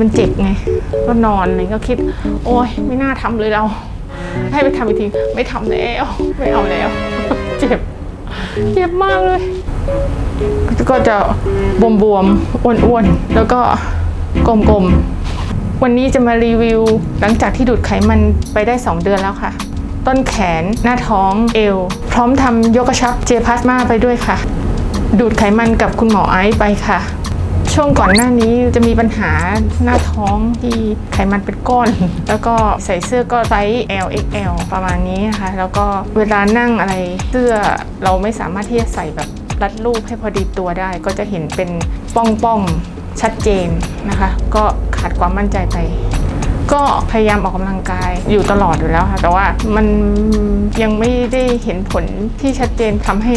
มันเจ็บไง ก็นอนเลยก็คิด โอ๊ยไม่น่าทำเลยเรา ให้ไปทำอีกที ไม่ทำแล้ว ไม่เอาแล้ว เจ็บ เจ็บมากเลย ก็จะบวมๆอ้วนๆ แล้วก็กลมๆ วันนี้จะมารีวิว หลังจากที่ดูดไขมันไปได้ 2 เดือนแล้วค่ะ ต้นแขนหน้าท้องเอว พร้อมทำยกกระชับเจพลาสมาไปด้วยค่ะ ดูดไขมันกับคุณหมอไอซ์ไปค่ะ ช่วงก่อนหน้านี้จะมีปัญหาหน้าท้องที่ไขมันเป็นก้อน แล้วก็ใส่เสื้อก็ไซส์ L XL ประมาณนี้นะคะแล้วก็เวลานั่งอะไรเสื้อเราไม่สามารถที่จะใส่แบบรัดรูปให้พอดีตัวได้ ก็จะเห็นเป็นป้องๆชัดเจนนะคะ ก็ขาดความมั่นใจไป ก็พยายามออกกำลังกายอยู่ตลอดอยู่แล้วค่ะ แต่ว่ามันยังไม่ได้เห็นผลที่ชัดเจนทำให้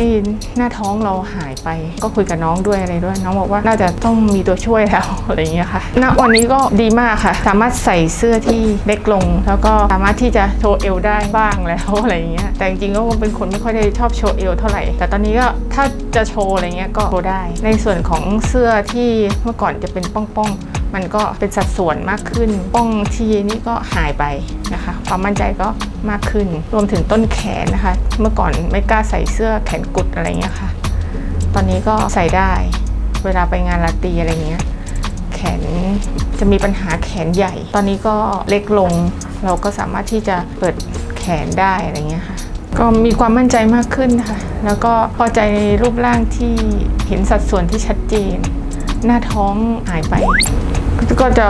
หน้าท้องเราหายไป ก็คุยกับน้องด้วยอะไรด้วย น้องบอกว่าน่าจะต้องมีตัวช่วยแล้วอะไรอย่างเงี้ยค่ะณวันนี้ก็ดีมากค่ะ สามารถใส่เสื้อที่เล็กลง แล้วก็สามารถที่จะโชว์เอวได้บ้างแล้วอะไรอย่างเงี้ยแต่จริงๆก็เป็นคนไม่ค่อยได้ชอบโชว์เอวเท่าไหร่ แต่ตอนนี้ก็ถ้าจะโชว์อะไรเงี้ยก็โชว์ได้ ในส่วนของเสื้อที่เมื่อก่อนจะเป็นป้องๆ มันก็เป็นสัดส่วนมากขึ้นป้องทีนี้ก็หายไปนะคะ ความมั่นใจก็มากขึ้น รวมถึงต้นแขนนะคะ เมื่อก่อนไม่กล้าใส่เสื้อแขนกุดอะไรเงี้ยค่ะ ตอนนี้ก็ใส่ได้ เวลาไปงานลาตีอะไรเงี้ย แขนจะมีปัญหาแขนใหญ่ ตอนนี้ก็เล็กลง เราก็สามารถที่จะเปิดแขนได้อะไรเงี้ยค่ะ ก็มีความมั่นใจมากขึ้นค่ะ แล้วก็พอใจในรูปร่างที่เห็นสัดส่วนที่ชัดเจน หน้าท้องหายไป ก็จะ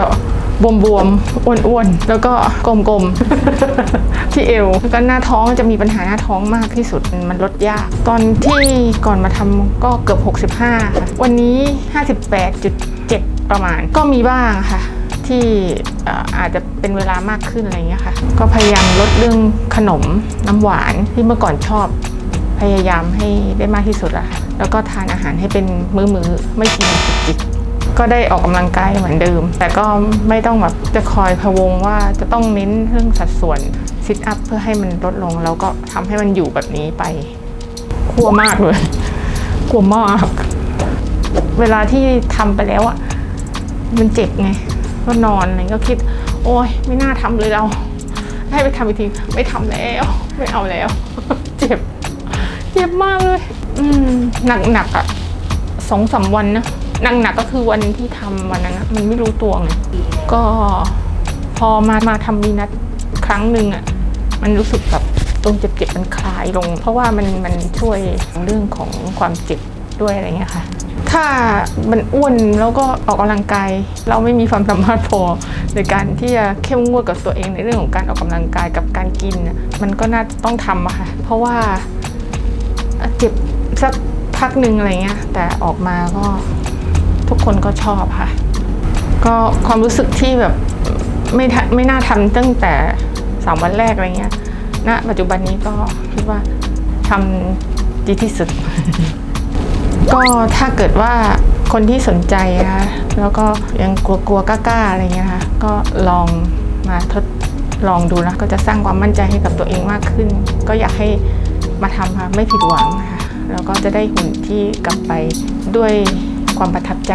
บวมๆอ้วนๆ แล้วก็กลมๆ ที่เอวแล้วก็หน้าท้องจะมีปัญหาหน้าท้องมากที่สุดมันลดยาก ตอนที่ก่อนมาทำก็เกือบ 65ค่ะวันนี้ 58.7 ประมาณ ก็มีบ้างค่ะ ที่เอ่ออาจจะเป็นเวลามากขึ้นอะไรเงี้ยค่ะ ก็พยายามลดเรื่องขนมน้ำหวานที่เมื่อก่อนชอบ พยายามให้ได้มากที่สุดอะค่ะแล้วก็ทานอาหารให้เป็นมื้อๆไม่กินจิกๆก็ได้ออกกำลังกายเหมือนเดิม แต่ก็ไม่ต้องแบบจะคอยพะวงว่าจะต้องเน้นเรื่องสัดส่วนซิทอัพเพื่อให้มันลดลง แล้วก็ทำให้มันอยู่แบบนี้ไปกลัวมากเลยกลัวมากเวลาที่ทำไปแล้วอะมันเจ็บไงก็นอนอะไรก็คิด โอ๊ยไม่น่าทำเลยเรา ให้ไปทำอีกทีไม่ทำแล้ว ไม่เอาแล้ว เจ็บ เจ็บมากเลย อืมหนักหนักอะสองสามวันนะหนักหนักก็คือวันที่ทำวันนั้นนะมันไม่รู้ตัวไงก็พอมามาทำมีนัดครั้งหนึ่งอะมันรู้สึกแบบตรงเจ็บๆมันคลายลง เพราะว่ามันมันช่วยเรื่องของความเจ็บด้วยอะไรเงี้ยค่ะถ้ามันอ้วนแล้วก็ออกกำลังกาย เราไม่มีความสามารถพอในการที่จะเข้มงวดกับตัวเองในเรื่องของการออกกำลังกายกับการกิน มันก็น่าจะต้องทำค่ะเพราะว่า เจ็บสักพักหนึ่งอะไรเงี้ยแต่ออกมาก็ทุกคนก็ชอบค่ะ ก็ความรู้สึกที่แบบไม่ไม่น่าทำตั้งแต่สามวันแรกอะไรเงี้ยณปัจจุบันนี้ก็คิดว่าทำดีที่สุด ก็ถ้าเกิดว่าคนที่สนใจนะคะแล้วก็ยังกลัวๆกล้าๆอะไรเงี้ยนะคะก็ลองมาทดลองดูนะ ก็จะสร้างความมั่นใจให้กับตัวเองมากขึ้น ก็อยากให้ มาทำค่ะไม่ผิดหวังค่ะแล้วก็จะได้หุ่นที่กลับไปด้วยความประทับใจ